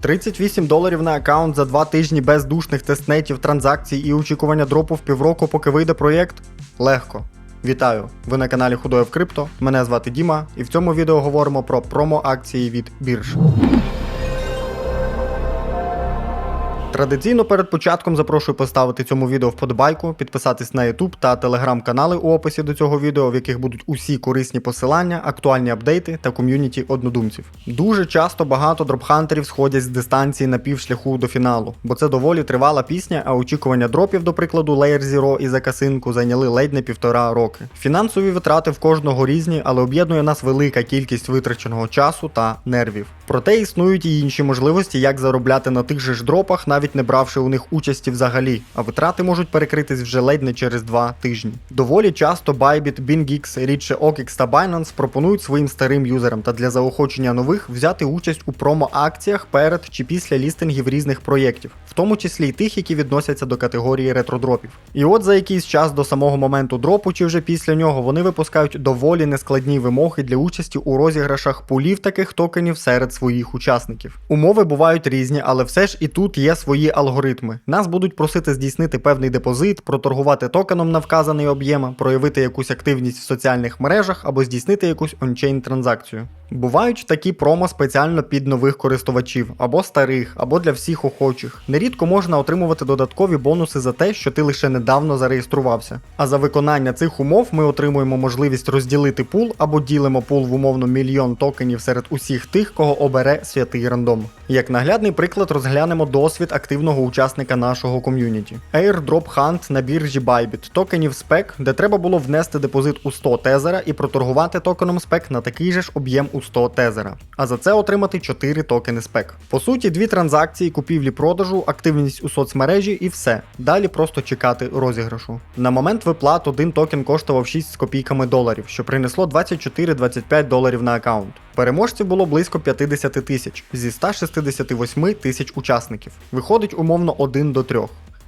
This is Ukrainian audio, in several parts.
38 доларів на аккаунт за 2 тижні без душних тестнетів, транзакцій і очікування дропу в півроку, поки вийде проєкт? Легко. Вітаю! Ви на каналі Худоє в Крипто. Мене звати Діма, і в цьому відео говоримо про промо-акції від бірж. Традиційно перед початком запрошую поставити цьому відео вподобайку, підписатись на YouTube та телеграм-канали у описі до цього відео, в яких будуть усі корисні посилання, актуальні апдейти та ком'юніті однодумців. Дуже часто багато дропхантерів сходять з дистанції на півшляху до фіналу, бо це доволі тривала пісня, а очікування дропів, до прикладу, Layer Zero і закасинку зайняли ледь не півтора роки. Фінансові витрати в кожного різні, але об'єднує нас велика кількість витраченого часу та нервів. Проте існують і інші можливості, як заробляти на тих же ж дропах, навіть не бравши у них участі взагалі, а витрати можуть перекритись вже ледь не через два тижні. Доволі часто Bybit, BingX, рідше OKX та Binance пропонують своїм старим юзерам та для заохочення нових взяти участь у промо-акціях перед чи після лістингів різних проєктів, в тому числі й тих, які відносяться до категорії ретродропів. І от за якийсь час до самого моменту дропу чи вже після нього вони випускають доволі нескладні вимоги для участі у розіграшах пулів таких токенів серед своїх учасників. Умови бувають різні, але все ж і тут є свої алгоритми. Нас будуть просити здійснити певний депозит, проторгувати токеном на вказаний об'єм, проявити якусь активність в соціальних мережах або здійснити якусь ончейн транзакцію. Бувають такі промо спеціально під нових користувачів, або старих, або для всіх охочих. Нерідко можна отримувати додаткові бонуси за те, що ти лише недавно зареєструвався. А за виконання цих умов ми отримуємо можливість розділити пул або ділимо пул в умовно мільйон токенів серед усіх тих, кого обере святий рандом. Як наглядний приклад розглянемо досвід активного учасника нашого ком'юніті. Airdrop Hunt на біржі Bybit, токенів SPEC, де треба було внести депозит у 100 тезера і проторгувати токеном SPEC на такий же ж об'єм у 100 тезера, а за це отримати 4 токени SPEC. По суті, дві транзакції купівлі-продажу, активність у соцмережі і все. Далі просто чекати розіграшу. На момент виплат один токен коштував 6 з копійками доларів, що принесло 24-25 доларів на аккаунт. Переможців було близько 50 тисяч зі 168 тисяч учасників. Виходить умовно 1 до 3.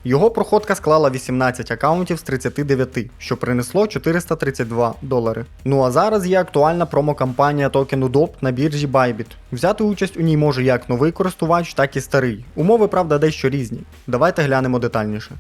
Його проходка склала 18 аккаунтів з 39, що принесло 432 долари. Ну а зараз є актуальна промокампанія токену DOP на біржі Bybit. Взяти участь у ній може як новий користувач, так і старий. Умови, правда, дещо різні. Давайте глянемо детальніше.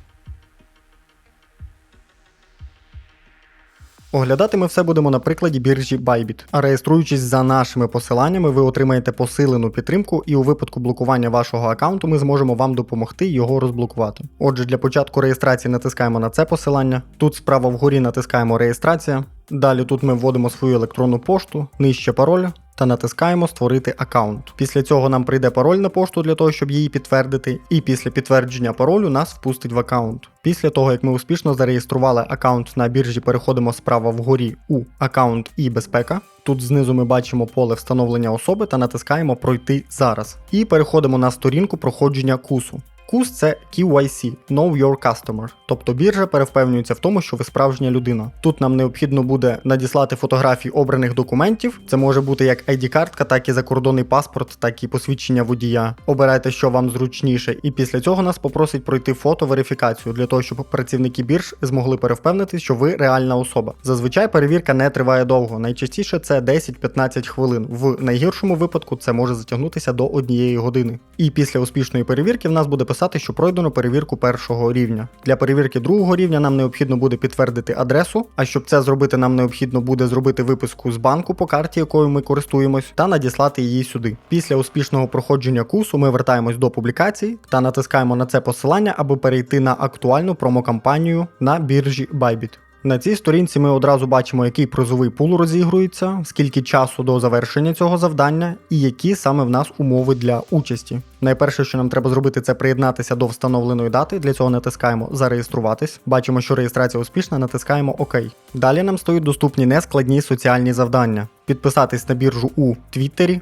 Оглядати ми все будемо на прикладі біржі Bybit. А реєструючись за нашими посиланнями, ви отримаєте посилену підтримку, і у випадку блокування вашого аккаунту ми зможемо вам допомогти його розблокувати. Отже, для початку реєстрації натискаємо на це посилання. Тут справа вгорі натискаємо реєстрація. Далі тут ми вводимо свою електронну пошту, нижче пароль та натискаємо Створити аккаунт. Після цього нам прийде пароль на пошту для того, щоб її підтвердити, і після підтвердження паролю нас впустить в аккаунт. Після того, як ми успішно зареєстрували аккаунт на біржі, переходимо справа вгорі у аккаунт і безпека. Тут знизу ми бачимо поле встановлення особи та натискаємо Пройти зараз. І переходимо на сторінку проходження курсу. KUS – це KYC – Know Your Customer, тобто біржа перевпевнюється в тому, що ви справжня людина. Тут нам необхідно буде надіслати фотографії обраних документів. Це може бути як ID-картка, так і закордонний паспорт, так і посвідчення водія. Обирайте, що вам зручніше, і після цього нас попросить пройти фото-верифікацію для того, щоб працівники бірж змогли перевпевнитись, що ви реальна особа. Зазвичай перевірка не триває довго. Найчастіше це 10-15 хвилин. В найгіршому випадку це може затягнутися до однієї години. І після успішної перевірки в нас буде писати писати, що пройдено перевірку першого рівня. Для перевірки другого рівня нам необхідно буде підтвердити адресу, а щоб це зробити, нам необхідно буде зробити виписку з банку по карті, якою ми користуємось, та надіслати її сюди. Після успішного проходження курсу ми вертаємось до публікації та натискаємо на це посилання, аби перейти на актуальну промокампанію на біржі Bybit. На цій сторінці ми одразу бачимо, який призовий пул розігрується, скільки часу до завершення цього завдання і які саме в нас умови для участі. Найперше, що нам треба зробити, це приєднатися до встановленої дати. Для цього натискаємо Зареєструватись. Бачимо, що реєстрація успішна, натискаємо ОК. Далі нам стають доступні нескладні соціальні завдання: підписатись на біржу у Твіттері,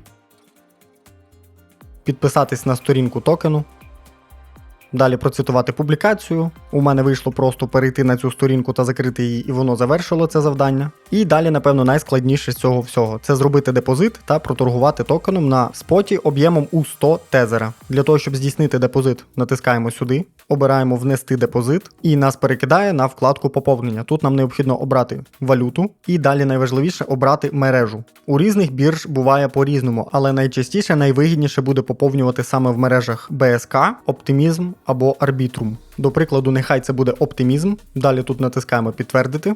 підписатись на сторінку токену, Далі процитувати публікацію. У мене вийшло просто перейти на цю сторінку та закрити її, і воно завершило це завдання. І далі, напевно, найскладніше з цього всього це зробити депозит та проторгувати токеном на споті об'ємом у 100 тезера. Для того, щоб здійснити депозит, натискаємо сюди, обираємо внести депозит, і нас перекидає на вкладку поповнення. Тут нам необхідно обрати валюту, і далі найважливіше обрати мережу. У різних бірж буває по-різному, але найчастіше найвигідніше буде поповнювати саме в мережах БСК, Оптимізм або Арбітрум. До прикладу, нехай це буде оптимізм. Далі тут натискаємо підтвердити.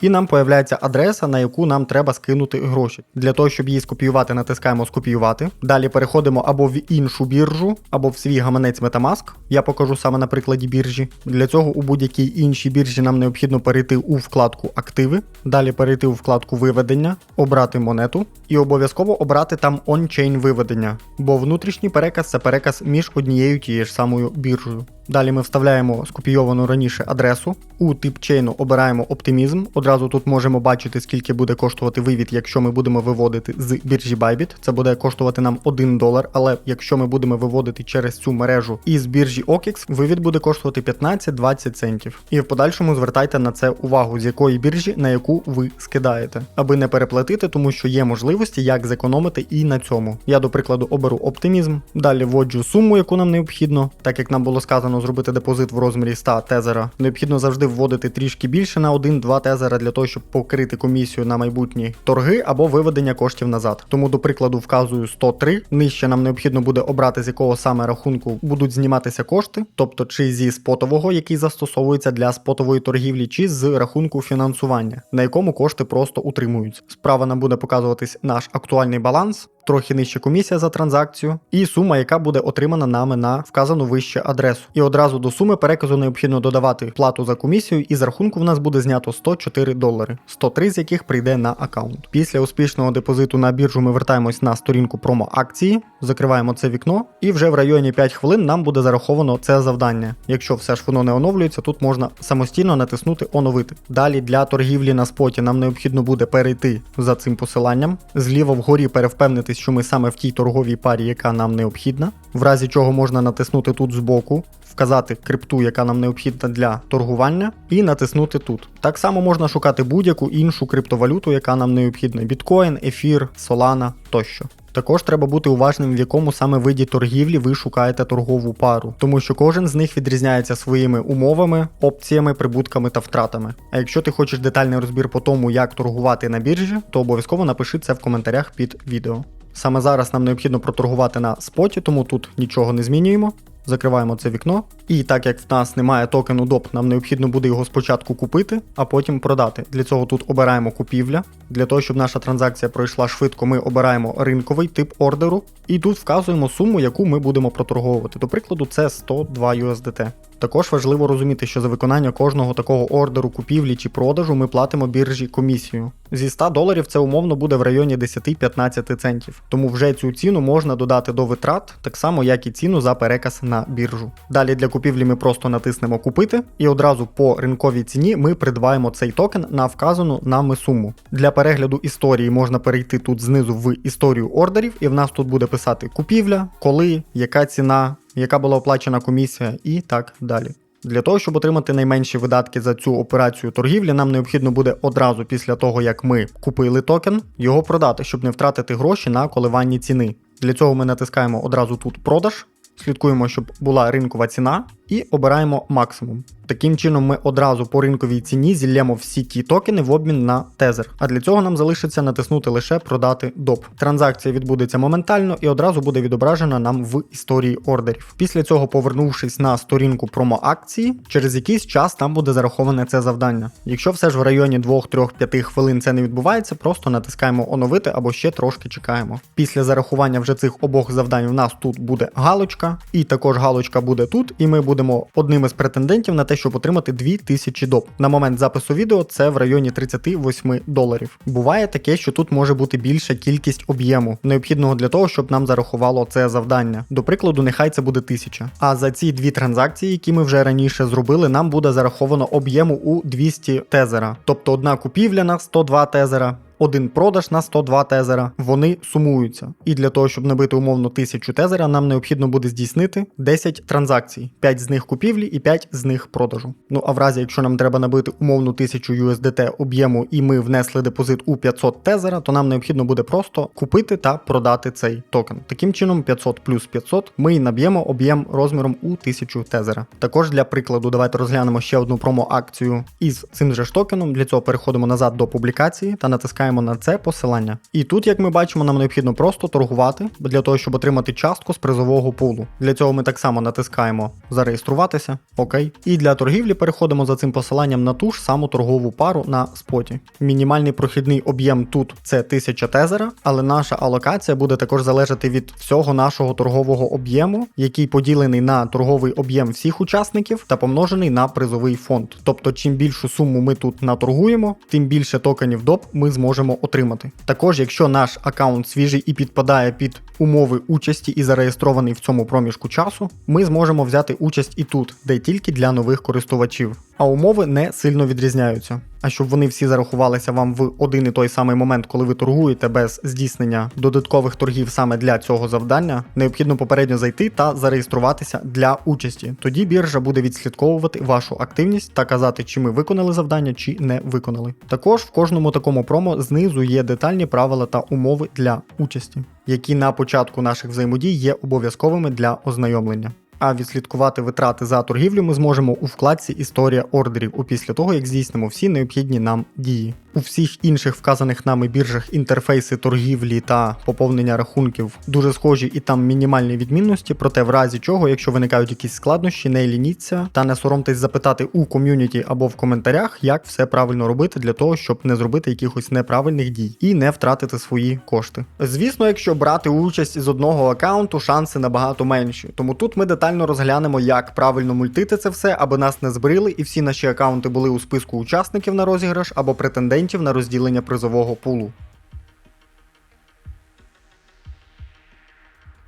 І нам появляється адреса, на яку нам треба скинути гроші. Для того, щоб її скопіювати, натискаємо скопіювати. Далі переходимо або в іншу біржу, або в свій гаманець Metamask. Я покажу саме на прикладі біржі. Для цього у будь-якій іншій біржі нам необхідно перейти у вкладку Активи, далі перейти у вкладку Виведення, обрати монету і обов'язково обрати там on-chain виведення, бо внутрішній переказ це переказ між однією тією ж самою біржею. Далі ми вставляємо скопійовану раніше адресу. У тип чейну обираємо оптимізм. Одразу тут можемо бачити, скільки буде коштувати вивід, якщо ми будемо виводити з біржі Bybit. Це буде коштувати нам 1 долар, але якщо ми будемо виводити через цю мережу із біржі OKX, вивід буде коштувати 15-20 центів. І в подальшому звертайте на це увагу, з якої біржі на яку ви скидаєте, аби не переплатити, тому що є можливості, як зекономити і на цьому. Я, до прикладу, оберу оптимізм, далі вводжу суму, яку нам необхідно, так як нам було сказано зробити депозит в розмірі 100 тезера. Необхідно завжди вводити трішки більше на 1-2 тезера для того, щоб покрити комісію на майбутні торги або виведення коштів назад. Тому, до прикладу, вказую 103. Нижче нам необхідно буде обрати, з якого саме рахунку будуть зніматися кошти, тобто чи зі спотового, який застосовується для спотової торгівлі, чи з рахунку фінансування, на якому кошти просто утримуються. Справа нам буде показуватись наш актуальний баланс трохи нижча комісія за транзакцію, і сума, яка буде отримана нами на вказану вище адресу. І одразу до суми переказу необхідно додавати плату за комісію, і з рахунку в нас буде знято 104 долари, 103 з яких прийде на аккаунт. Після успішного депозиту на біржу ми вертаємось на сторінку промо-акції, закриваємо це вікно, і вже в районі 5 хвилин нам буде зараховано це завдання. Якщо все ж воно не оновлюється, тут можна самостійно натиснути оновити. Далі для торгівлі на споті нам необхідно буде перейти за цим посиланням, зліва вгорі перевпевнитись що ми саме в тій торговій парі, яка нам необхідна, в разі чого можна натиснути тут збоку, вказати крипту, яка нам необхідна для торгування, і натиснути тут. Так само можна шукати будь-яку іншу криптовалюту, яка нам необхідна: біткоін, ефір, солана тощо. Також треба бути уважним, в якому саме виді торгівлі ви шукаєте торгову пару, тому що кожен з них відрізняється своїми умовами, опціями, прибутками та втратами. А якщо ти хочеш детальний розбір по тому, як торгувати на біржі, то обов'язково напиши це в коментарях під відео. Саме зараз нам необхідно проторгувати на споті, тому тут нічого не змінюємо. Закриваємо це вікно. І так як в нас немає токену DOP, нам необхідно буде його спочатку купити, а потім продати. Для цього тут обираємо купівля. Для того, щоб наша транзакція пройшла швидко, ми обираємо ринковий тип ордеру. І тут вказуємо суму, яку ми будемо проторговувати. До прикладу, це 102 USDT. Також важливо розуміти, що за виконання кожного такого ордеру купівлі чи продажу ми платимо біржі комісію. Зі 100 доларів це умовно буде в районі 10-15 центів. Тому вже цю ціну можна додати до витрат, так само як і ціну за переказ на біржу. Далі для купівлі ми просто натиснемо купити і одразу по ринковій ціні ми придбаємо цей токен на вказану нами суму. Для перегляду історії можна перейти тут знизу в історію ордерів, і в нас тут буде писати купівля, коли, яка ціна яка була оплачена комісія, і так далі. Для того, щоб отримати найменші видатки за цю операцію торгівлі, нам необхідно буде одразу після того, як ми купили токен, його продати, щоб не втратити гроші на коливанні ціни. Для цього ми натискаємо одразу тут продаж, слідкуємо, щоб була ринкова ціна, і обираємо максимум. Таким чином, ми одразу по ринковій ціні зіллємо всі ті токени в обмін на тезер. А для цього нам залишиться натиснути лише продати доп. Транзакція відбудеться моментально і одразу буде відображена нам в історії ордерів. Після цього, повернувшись на сторінку промо-акції, через якийсь час там буде зараховане це завдання. Якщо все ж в районі 2-3-5 хвилин це не відбувається, просто натискаємо оновити або ще трошки чекаємо. Після зарахування вже цих обох завдань в нас тут буде галочка, і також галочка буде тут, і ми будемо одним із претендентів на те, щоб отримати 2000 доп. На момент запису відео це в районі 38 доларів. Буває таке, що тут може бути більша кількість об'єму, необхідного для того, щоб нам зарахувало це завдання. До прикладу, нехай це буде 1000. А за ці дві транзакції, які ми вже раніше зробили, нам буде зараховано об'єму у 200 тезера. Тобто одна купівля на 102 тезера один продаж на 102 тезера, вони сумуються. І для того, щоб набити умовно 1000 тезера, нам необхідно буде здійснити 10 транзакцій, 5 з них купівлі і 5 з них продажу. Ну а в разі, якщо нам треба набити умовну 1000 USDT об'єму і ми внесли депозит у 500 тезера, то нам необхідно буде просто купити та продати цей токен. Таким чином, 500 плюс 500 ми і наб'ємо об'єм розміром у 1000 тезера. Також для прикладу, давайте розглянемо ще одну промо-акцію із цим же ж токеном. Для цього переходимо назад до публікації та натискаємо на це посилання. І тут, як ми бачимо, нам необхідно просто торгувати для того, щоб отримати частку з призового пулу. Для цього ми так само натискаємо зареєструватися, окей. І для торгівлі переходимо за цим посиланням на ту ж саму торгову пару на споті. Мінімальний прохідний об'єм тут це 1000 тезера, але наша алокація буде також залежати від всього нашого торгового об'єму, який поділений на торговий об'єм всіх учасників та помножений на призовий фонд. Тобто, чим більшу суму ми тут наторгуємо, тим більше токенів доп ми зможемо отримати. Також, якщо наш аккаунт свіжий і підпадає під умови участі і зареєстрований в цьому проміжку часу, ми зможемо взяти участь і тут, де тільки для нових користувачів. А умови не сильно відрізняються. А щоб вони всі зарахувалися вам в один і той самий момент, коли ви торгуєте без здійснення додаткових торгів саме для цього завдання, необхідно попередньо зайти та зареєструватися для участі. Тоді біржа буде відслідковувати вашу активність та казати, чи ми виконали завдання, чи не виконали. Також в кожному такому промо знизу є детальні правила та умови для участі, які на початку наших взаємодій є обов'язковими для ознайомлення. А відслідкувати витрати за торгівлю ми зможемо у вкладці Історія ордерів опісля того, як здійснимо всі необхідні нам дії. У всіх інших вказаних нами біржах інтерфейси торгівлі та поповнення рахунків дуже схожі і там мінімальні відмінності, проте в разі чого, якщо виникають якісь складнощі, не лініться та не соромтесь запитати у ком'юніті або в коментарях, як все правильно робити для того, щоб не зробити якихось неправильних дій і не втратити свої кошти. Звісно, якщо брати участь з одного аккаунту, шанси набагато менші. Тому тут ми детально розглянемо, як правильно мультити це все, аби нас не збрили і всі наші аккаунти були у списку учасників на розіграш або претендентів на розділення призового пулу.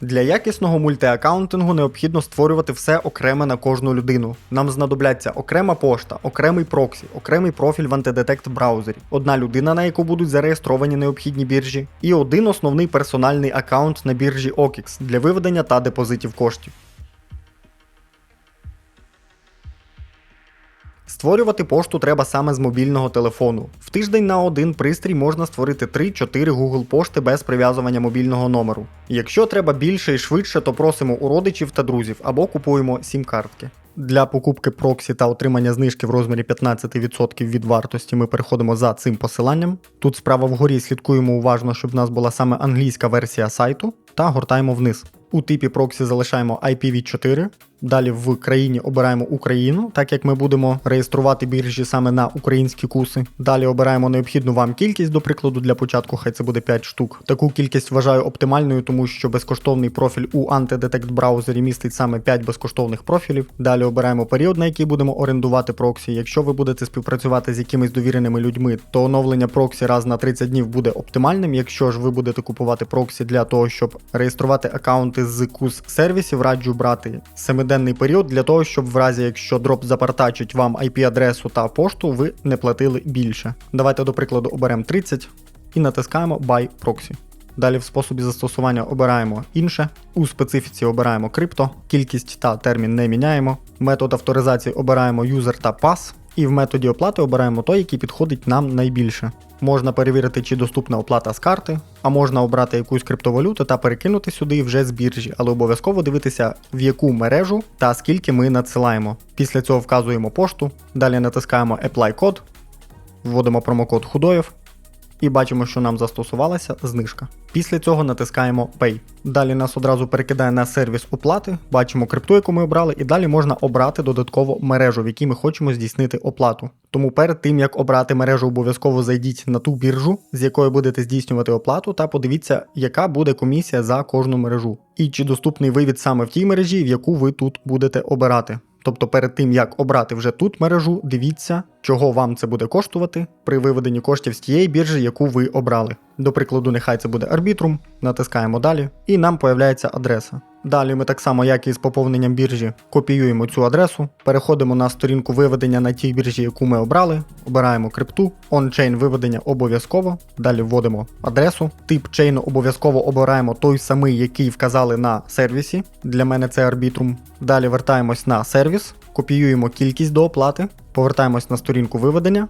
Для якісного мультиаккаунтингу необхідно створювати все окреме на кожну людину. Нам знадобляться окрема пошта, окремий проксі, окремий профіль в антидетект браузері, одна людина, на яку будуть зареєстровані необхідні біржі, і один основний персональний аккаунт на біржі OKX для виведення та депозитів коштів. Створювати пошту треба саме з мобільного телефону. В тиждень на один пристрій можна створити 3-4 Google пошти без прив'язування мобільного номеру. Якщо треба більше і швидше, то просимо у родичів та друзів або купуємо сім-картки. Для покупки проксі та отримання знижки в розмірі 15% від вартості ми переходимо за цим посиланням. Тут справа вгорі слідкуємо уважно, щоб в нас була саме англійська версія сайту, та гортаємо вниз. У типі проксі залишаємо IPv4. Далі в країні обираємо Україну, так як ми будемо реєструвати біржі саме на українські куси. Далі обираємо необхідну вам кількість, до прикладу, для початку, хай це буде 5 штук. Таку кількість вважаю оптимальною, тому що безкоштовний профіль у антидетект браузері містить саме 5 безкоштовних профілів. Далі обираємо період, на який будемо орендувати проксі. Якщо ви будете співпрацювати з якимись довіреними людьми, то оновлення проксі раз на 30 днів буде оптимальним. Якщо ж ви будете купувати проксі для того, щоб реєструвати аккаунти з кус сервісів, раджу брати 7-денний період для того, щоб в разі, якщо дроп запартачить вам IP-адресу та пошту, ви не платили більше. Давайте, до прикладу, оберемо 30 і натискаємо Buy Proxy. Далі в способі застосування обираємо інше, у специфіці обираємо крипто, кількість та термін не міняємо. Метод авторизації обираємо User та Pass, і в методі оплати обираємо той, який підходить нам найбільше. Можна перевірити, чи доступна оплата з карти, а можна обрати якусь криптовалюту та перекинути сюди вже з біржі, але обов'язково дивитися, в яку мережу та скільки ми надсилаємо. Після цього вказуємо пошту, далі натискаємо Apply код, вводимо промокод Худоєв і бачимо, що нам застосувалася знижка. Після цього натискаємо Pay. Далі нас одразу перекидає на сервіс оплати, бачимо крипту, яку ми обрали, і далі можна обрати додатково мережу, в якій ми хочемо здійснити оплату. Тому перед тим як обрати мережу, обов'язково зайдіть на ту біржу, з якої будете здійснювати оплату, та подивіться, яка буде комісія за кожну мережу, і чи доступний вивід саме в тій мережі, в яку ви тут будете обирати. Тобто перед тим як обрати вже тут мережу, дивіться, чого вам це буде коштувати при виведенні коштів з тієї біржі, яку ви обрали. До прикладу, нехай це буде арбітрум, натискаємо далі, і нам появляється адреса. Далі ми так само, як і з поповненням біржі, копіюємо цю адресу, переходимо на сторінку виведення на тій біржі, яку ми обрали, обираємо крипту, ончейн виведення обов'язково. Далі вводимо адресу. Тип чейну обов'язково обираємо той самий, який вказали на сервісі. Для мене це Arbitrum. Далі вертаємось на сервіс, копіюємо кількість до оплати, повертаємось на сторінку виведення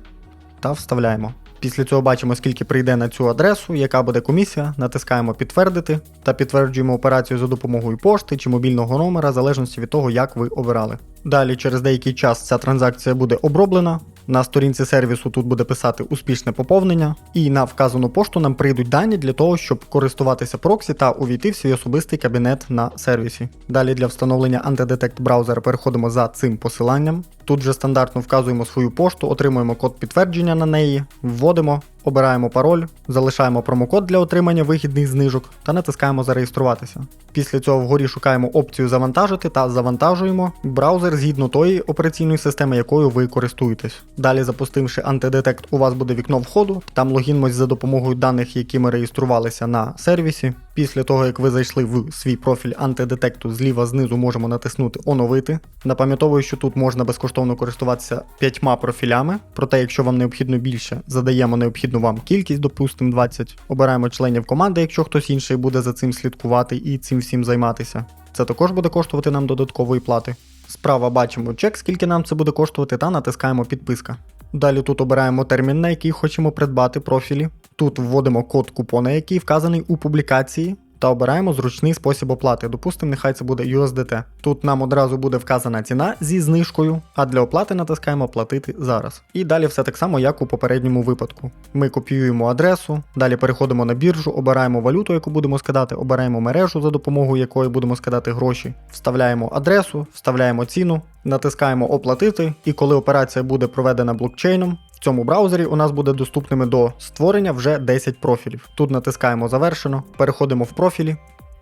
та вставляємо. Після цього бачимо, скільки прийде на цю адресу, яка буде комісія, натискаємо підтвердити та підтверджуємо операцію за допомогою пошти чи мобільного номера, в залежності від того, як ви обирали. Далі через деякий час ця транзакція буде оброблена. На сторінці сервісу тут буде писати успішне поповнення, і на вказану пошту нам прийдуть дані для того, щоб користуватися проксі та увійти в свій особистий кабінет на сервісі. Далі для встановлення антидетект браузера переходимо за цим посиланням. Тут же стандартно вказуємо свою пошту, отримуємо код підтвердження на неї, вводимо, обираємо пароль, залишаємо промокод для отримання вигідних знижок та натискаємо зареєструватися. Після цього вгорі шукаємо опцію завантажити та завантажуємо браузер згідно тої операційної системи, якою ви користуєтесь. Далі, запустивши антидетект, у вас буде вікно входу, там логінмось за допомогою даних, які ми реєструвалися на сервісі. Після того, як ви зайшли в свій профіль антидетекту, зліва знизу можемо натиснути Оновити. Напам'ятовую, що тут можна безкоштовно користуватися п'ятьма профілями. Проте, якщо вам необхідно більше, задаємо необхідну вам кількість, допустимо 20. Обираємо членів команди, якщо хтось інший буде за цим слідкувати і цим всім займатися. Це також буде коштувати нам додаткової плати. Справа бачимо чек, скільки нам це буде коштувати, та натискаємо підписка. Далі тут обираємо термін, на який хочемо придбати профілі. Тут вводимо код купона, який вказаний у публікації, та обираємо зручний спосіб оплати. Допустимо, нехай це буде USDT. Тут нам одразу буде вказана ціна зі знижкою, а для оплати натискаємо Оплатити зараз. І далі все так само, як у попередньому випадку. Ми копіюємо адресу, далі переходимо на біржу, обираємо валюту, яку будемо скидати, обираємо мережу, за допомогою якої будемо скидати гроші, вставляємо адресу, вставляємо ціну, натискаємо Оплатити, і коли операція буде проведена блокчейном. В цьому браузері у нас буде доступними до створення вже 10 профілів. Тут натискаємо Завершено, переходимо в профілі,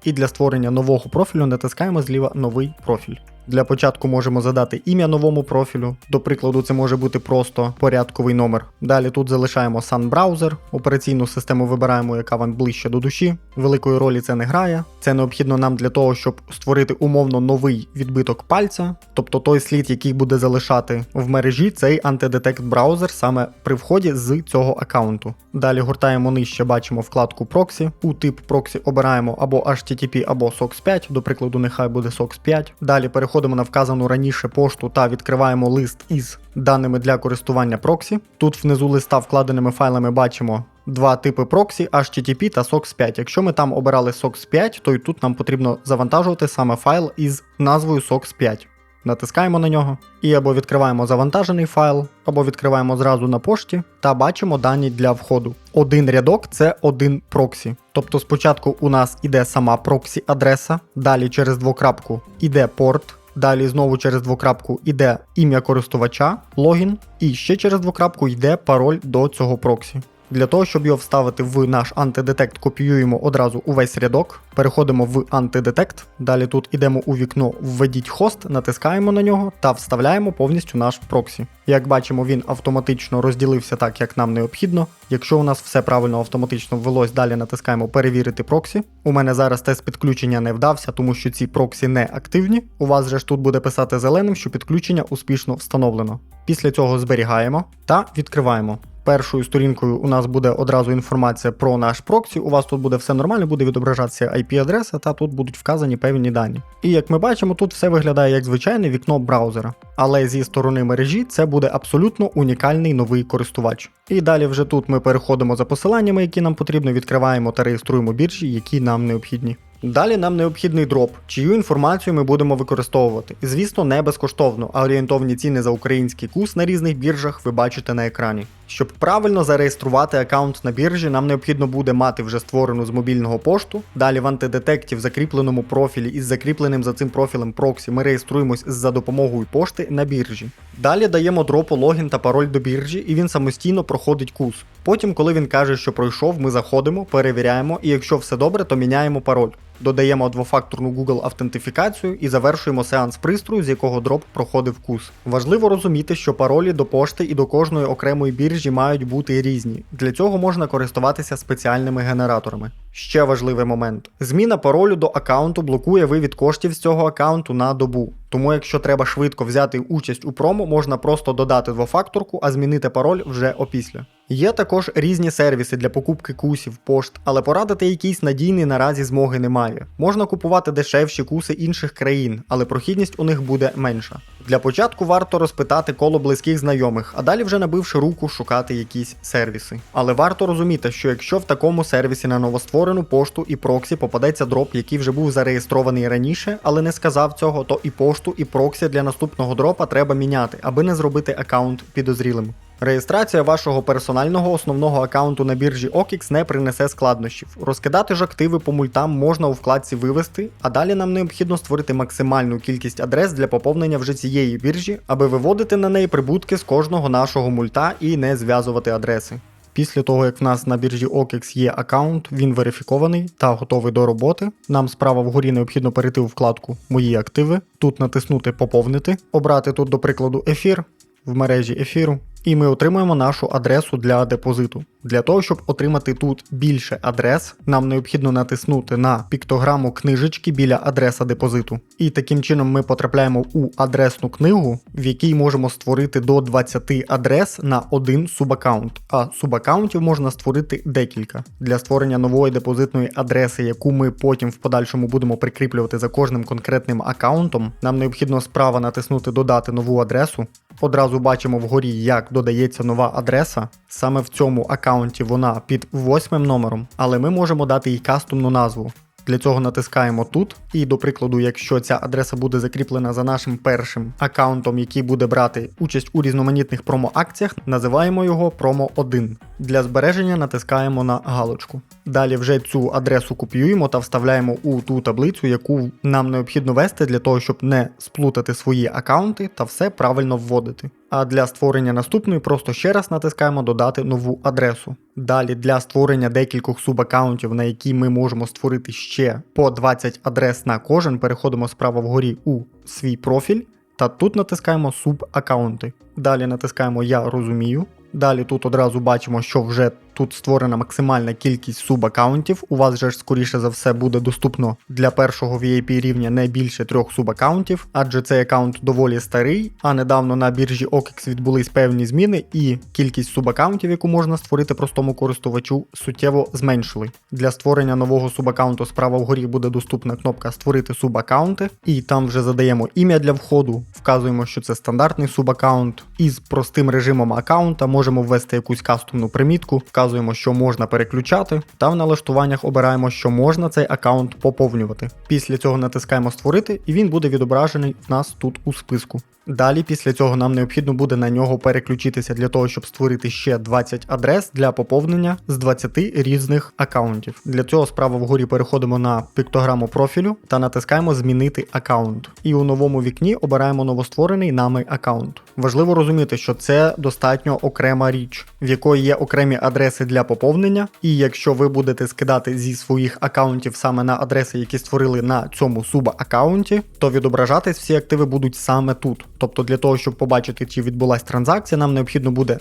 і для створення нового профілю натискаємо зліва новий профіль. Для початку можемо задати ім'я новому профілю. До прикладу, це може бути просто порядковий номер. Далі тут залишаємо Sun Browser, операційну систему вибираємо, яка вам ближче до душі. Великої ролі це не грає. Це необхідно нам для того, щоб створити умовно новий відбиток пальця, тобто той слід, який буде залишати в мережі цей антидетект браузер саме при вході з цього аккаунту. Далі гуртаємо нижче, бачимо вкладку Proxy. У тип Proxy обираємо або HTTP, або SOX 5, до прикладу, нехай буде SOX 5. Далі переходимо на вказану раніше пошту та відкриваємо лист із даними для користування Proxy. Тут внизу листа вкладеними файлами бачимо. Два типи проксі HTTP та SOX 5. Якщо ми там обирали SOX 5, то і тут нам потрібно завантажувати саме файл із назвою SOX 5. Натискаємо на нього і або відкриваємо завантажений файл, або відкриваємо зразу на пошті та бачимо дані для входу. Один рядок це один проксі. Тобто спочатку у нас іде сама проксі адреса, далі через двокрапку іде порт. Далі знову через двокрапку йде ім'я користувача, логін, і ще через двокрапку йде пароль до цього проксі. Для того, щоб його вставити в наш антидетект, копіюємо одразу увесь рядок, переходимо в антидетект. Далі тут йдемо у вікно Введіть хост, натискаємо на нього та вставляємо повністю наш проксі. Як бачимо, він автоматично розділився так, як нам необхідно. Якщо у нас все правильно автоматично ввелось, далі натискаємо перевірити проксі. У мене зараз тест підключення не вдався, тому що ці проксі не активні. У вас же ж тут буде писати зеленим, що підключення успішно встановлено. Після цього зберігаємо та відкриваємо. Першою сторінкою у нас буде одразу інформація про наш проксі. У вас тут буде все нормально, буде відображатися IP-адреса, та тут будуть вказані певні дані. І як ми бачимо, тут все виглядає як звичайне вікно браузера. Але зі сторони мережі це буде абсолютно унікальний новий користувач. І далі вже тут ми переходимо за посиланнями, які нам потрібно, відкриваємо та реєструємо біржі, які нам необхідні. Далі нам необхідний дроп, чию інформацію ми будемо використовувати. Звісно, не безкоштовно, а орієнтовні ціни за український курс на різних біржах ви бачите на екрані. Щоб правильно зареєструвати аккаунт на біржі, нам необхідно буде мати вже створену з мобільного пошту. Далі в антидетекті в закріпленому профілі із закріпленим за цим профілем проксі ми реєструємось за допомогою пошти на біржі. Далі даємо дропу логін та пароль до біржі, і він самостійно проходить кус. Потім, коли він каже, що пройшов, ми заходимо, перевіряємо, і якщо все добре, то міняємо пароль. Додаємо двофакторну Google автентифікацію і завершуємо сеанс пристрою, з якого дроп проходив кус. Важливо розуміти, що паролі до пошти і до кожної окремої біржі мають бути різні. Для цього можна користуватися спеціальними генераторами. Ще важливий момент: зміна паролю до аккаунту блокує вивід коштів з цього аккаунту на добу. Тому, якщо треба швидко взяти участь у промо, можна просто додати двофакторку, а змінити пароль вже опісля. Є також різні сервіси для покупки кусів, пошт, але порадити якийсь надійний наразі змоги немає. Можна купувати дешевші куси інших країн, але прохідність у них буде менша. Для початку варто розпитати коло близьких знайомих, а далі вже набивши руку шукати якісь сервіси. Але варто розуміти, що якщо в такому сервісі на новостворену пошту і проксі попадеться дроп, який вже був зареєстрований раніше, але не сказав цього, то і пошту, і проксі для наступного дропа треба міняти, аби не зробити аккаунт підозрілим. Реєстрація вашого персонального основного аккаунту на біржі OKX не принесе складнощів. Розкидати ж активи по мультам можна у вкладці вивести, а далі нам необхідно створити максимальну кількість адрес для поповнення вже цієї біржі, аби виводити на неї прибутки з кожного нашого мульта і не зв'язувати адреси. Після того, як в нас на біржі OKX є аккаунт, він верифікований та готовий до роботи. Нам справа вгорі необхідно перейти у вкладку Мої активи, тут натиснути Поповнити, обрати тут, до прикладу, ефір в мережі ефіру. І ми отримуємо нашу адресу для депозиту. Для того, щоб отримати тут більше адрес, нам необхідно натиснути на піктограму книжечки біля адреса депозиту. І таким чином ми потрапляємо у адресну книгу, в якій можемо створити до 20 адрес на один субаккаунт. А субаккаунтів можна створити декілька. Для створення нової депозитної адреси, яку ми потім в подальшому будемо прикріплювати за кожним конкретним аккаунтом, нам необхідно справа натиснути Додати нову адресу. Одразу бачимо вгорі, як додається нова адреса. Саме в цьому аккаунті вона під восьмим номером, але ми можемо дати їй кастомну назву. Для цього натискаємо тут. І, до прикладу, якщо ця адреса буде закріплена за нашим першим аккаунтом, який буде брати участь у різноманітних промо-акціях, називаємо його промо 1. Для збереження натискаємо на галочку. Далі вже цю адресу копіюємо та вставляємо у ту таблицю, яку нам необхідно ввести для того, щоб не сплутати свої аккаунти та все правильно вводити. А для створення наступної просто ще раз натискаємо додати нову адресу. Далі для створення декількох субаккаунтів, на які ми можемо створити ще по 20 адрес на кожен, переходимо справа вгорі у свій профіль та тут натискаємо субаккаунти. Далі натискаємо Я розумію. Далі тут одразу бачимо, що вже тут створена максимальна кількість субаккаунтів. У вас же ж скоріше за все буде доступно для першого VIP рівня не більше трьох субаккаунтів, адже цей аккаунт доволі старий, а недавно на біржі OKX відбулись певні зміни, і кількість субаккаунтів, яку можна створити простому користувачу, суттєво зменшили. Для створення нового субаккаунту справа вгорі буде доступна кнопка Створити субаккаунти, і там вже задаємо ім'я для входу, вказуємо, що це стандартний субаккаунт. Із простим режимом аккаунта можемо ввести якусь кастомну примітку, вказуємо, що можна переключати, та в налаштуваннях обираємо, що можна цей аккаунт поповнювати. Після цього натискаємо Створити, і він буде відображений в нас тут у списку. Далі, після цього, нам необхідно буде на нього переключитися для того, щоб створити ще 20 адрес для поповнення з 20 різних аккаунтів. Для цього справа вгорі переходимо на піктограму профілю та натискаємо Змінити аккаунт. І у новому вікні обираємо новостворений нами аккаунт. Важливо розуміти, що це достатньо окрема річ, в якої є окремі адреси для поповнення. І якщо ви будете скидати зі своїх аккаунтів саме на адреси, які створили на цьому суба-аккаунті, то відображатись всі активи будуть саме тут. Тобто для того, щоб побачити, чи відбулась транзакція, нам необхідно буде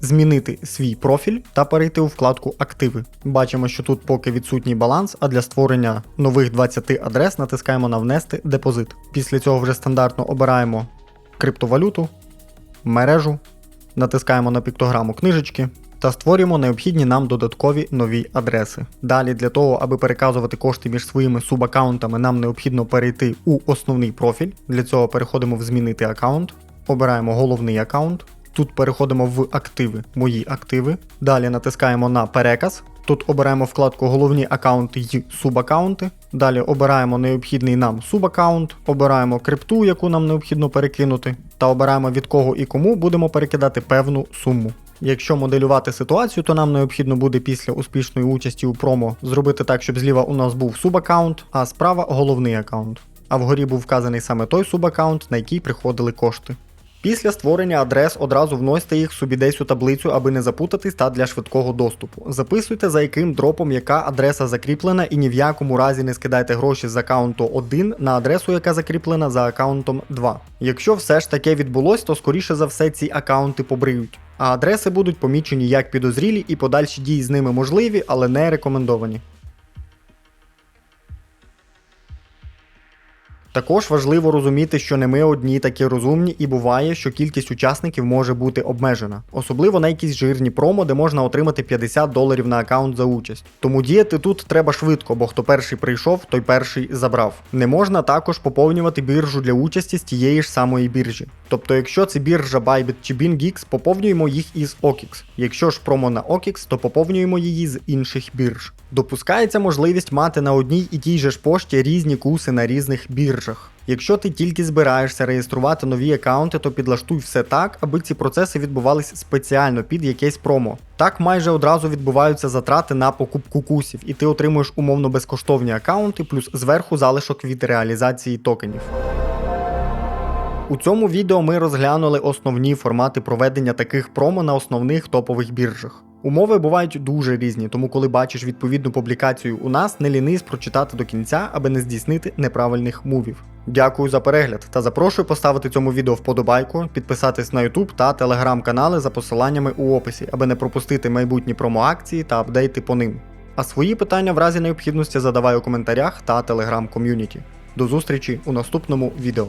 змінити свій профіль та перейти у вкладку Активи. Бачимо, що тут поки відсутній баланс, а для створення нових 20 адрес натискаємо на Внести депозит. Після цього вже стандартно обираємо криптовалюту, мережу, натискаємо на піктограму книжечки. Та створюємо необхідні нам додаткові нові адреси. Далі для того, аби переказувати кошти між своїми субаккаунтами, нам необхідно перейти у основний профіль. Для цього переходимо в Змінити аккаунт, обираємо головний аккаунт. Тут переходимо в активи, мої активи. Далі натискаємо на переказ. Тут обираємо вкладку Головні аккаунти й субаккаунти. Далі обираємо необхідний нам субаккаунт, обираємо крипту, яку нам необхідно перекинути, та обираємо від кого і кому будемо перекидати певну суму. Якщо моделювати ситуацію, то нам необхідно буде після успішної участі у промо зробити так, щоб зліва у нас був субаккаунт, а справа головний аккаунт. А вгорі був вказаний саме той субаккаунт, на який приходили кошти. Після створення адрес одразу вносьте їх собі десь у таблицю, аби не запутатись та для швидкого доступу. Записуйте за яким дропом яка адреса закріплена, і ні в якому разі не скидайте гроші з аккаунту 1 на адресу, яка закріплена за аккаунтом 2. Якщо все ж таке відбулось, то скоріше за все ці аккаунти побриють. А адреси будуть помічені як підозрілі і подальші дії з ними можливі, але не рекомендовані. Також важливо розуміти, що не ми одні такі розумні, і буває, що кількість учасників може бути обмежена, особливо на якісь жирні промо, де можна отримати 50 доларів на аккаунт за участь. Тому діяти тут треба швидко, бо хто перший прийшов, той перший забрав. Не можна також поповнювати біржу для участі з тієї ж самої біржі. Тобто, якщо це біржа Bybit чи BingX, поповнюємо їх із OKX. Якщо ж промо на OKX, то поповнюємо її з інших бірж. Допускається можливість мати на одній і тій же ж пошті різні куси на різних біржах. Якщо ти тільки збираєшся реєструвати нові аккаунти, то підлаштуй все так, аби ці процеси відбувались спеціально під якесь промо. Так майже одразу відбуваються затрати на покупку кусів, і ти отримуєш умовно безкоштовні аккаунти, плюс зверху залишок від реалізації токенів. У цьому відео ми розглянули основні формати проведення таких промо на основних топових біржах. Умови бувають дуже різні, тому коли бачиш відповідну публікацію у нас, не лінись прочитати до кінця, аби не здійснити неправильних мувів. Дякую за перегляд та запрошую поставити цьому відео вподобайку, підписатись на YouTube та телеграм-канали за посиланнями у описі, аби не пропустити майбутні промоакції та апдейти по ним. А свої питання в разі необхідності задавай у коментарях та телеграм-ком'юніті. До зустрічі у наступному відео.